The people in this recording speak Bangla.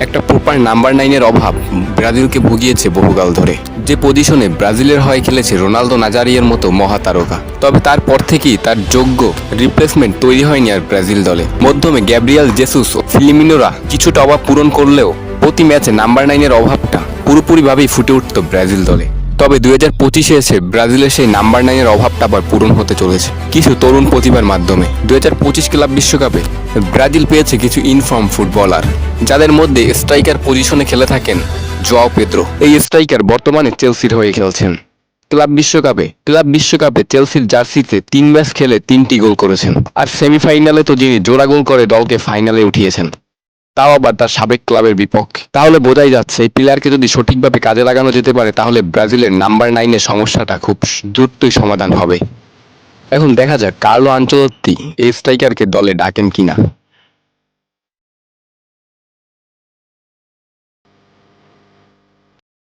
একটা প্রপার নাম্বার নাইনের অভাব ব্রাজিলকে ভুগিয়েছে বহুকাল ধরে। যে পজিশনে ব্রাজিলের হয়ে খেলেছে রোনালদো নাজারিয়ার মতো মহাতারকা। তবে তারপর থেকেই তার যোগ্য রিপ্লেসমেন্ট তৈরি হয়নি আর ব্রাজিল দলে। মধ্যমে গ্যাব্রিয়াল জেসুস ও ফিলিমিনোরা কিছুটা অভাব পূরণ করলেও প্রতি ম্যাচে নাম্বার নাইনের অভাবটা পুরোপুরিভাবেই ফুটে উঠত ব্রাজিল দলে। তবে দুই হাজার পঁচিশে এসে ব্রাজিলের সেই নাম্বার নাইনের অভাবটা আবার পূরণ হতে চলেছে। কিছু তরুণ প্রতিভার মাধ্যমে। দুই হাজার পঁচিশ ক্লাব বিশ্বকাপে ব্রাজিল পেয়েছে কিছু ইনফর্ম ফুটবলার যাদের মধ্যে স্ট্রাইকার পজিশনে খেলে থাকেন জোয়াও পেদ্রো। এই স্ট্রাইকার বর্তমানে চেলসির হয়ে খেলছেন। ক্লাব বিশ্বকাপে ক্লাব বিশ্বকাপে চেলসির জার্সিতে তিন ম্যাচ খেলে তিনটি গোল করেছেন। আর সেমিফাইনালে তো যিনি জোড়া গোল করে দলকে ফাইনালে উঠিয়েছেন, তাও আবার তার সাবেক ক্লাবের বিপক্ষে। তাহলে বোঝাই যাচ্ছে, এই প্লেয়ারকে যদি সঠিকভাবে কাজে লাগানো যেতে পারে, তাহলে ব্রাজিলের নাম্বার নাইনের সমস্যাটা খুব দ্রুতই সমাধান হবে। এখন দেখা যাক কার্লো আঞ্চলত্তি এই স্ট্রাইকারকে দলে ডাকেন কিনা।